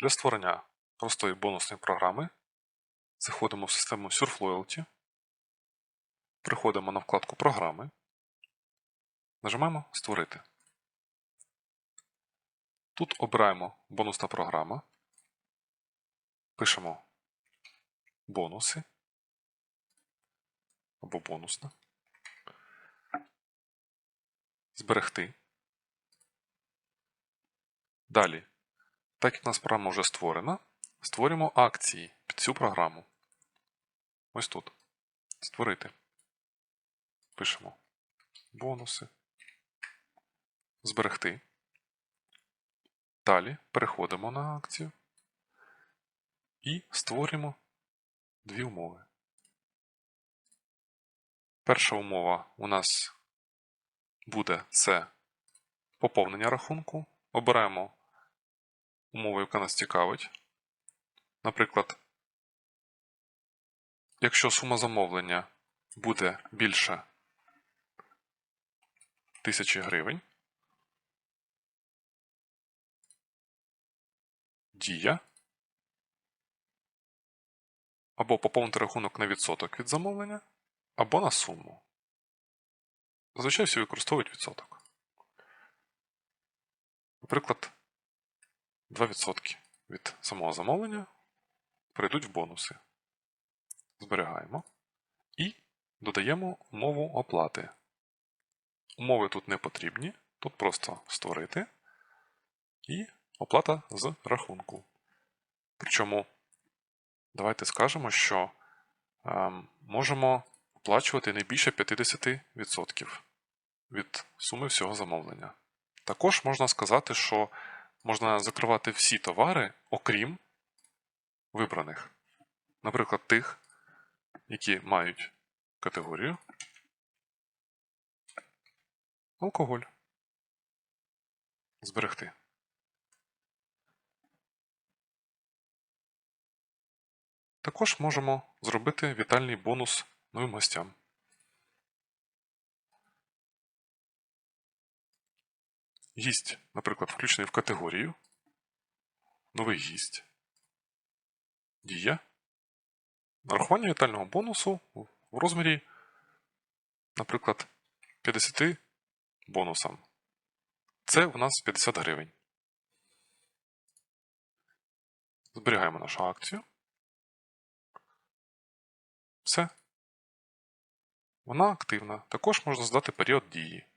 Для створення простої бонусної програми заходимо в систему SurfLoyalty, приходимо на вкладку Програми, нажимаємо Створити. Тут обираємо бонусна програма, пишемо бонуси або бонусна, зберегти. Далі, так як у нас програма вже створена, створюємо акції під цю програму. Ось тут. Створити. Пишемо бонуси. Зберегти. Далі переходимо на акцію і створюємо дві умови. Перша умова у нас буде це поповнення рахунку. Обираємо умову, яка нас цікавить. Наприклад, якщо сума замовлення буде більше 1000 гривень, дія або поповнити рахунок на відсоток від замовлення, або на суму. Зазвичай всі використовують відсоток. Наприклад, 2% від самого замовлення перейдуть в бонуси. Зберігаємо і додаємо умову оплати. Умови тут не потрібні, тут просто створити і оплата з рахунку. Причому давайте скажемо, що е, можемо оплачувати не більше 50% від суми всього замовлення. Також можна сказати, що можна закривати всі товари, окрім вибраних. Наприклад, тих, які мають категорію алкоголь. Зберегти. Також можемо зробити вітальний бонус новим гостям. Гість, наприклад, включений в категорію. Новий гість. Дія. Нарахування вітального бонусу в розмірі, наприклад, 50 бонусам. Це в нас 50 гривень. Зберігаємо нашу акцію. Все. Вона активна. Також можна здати період дії.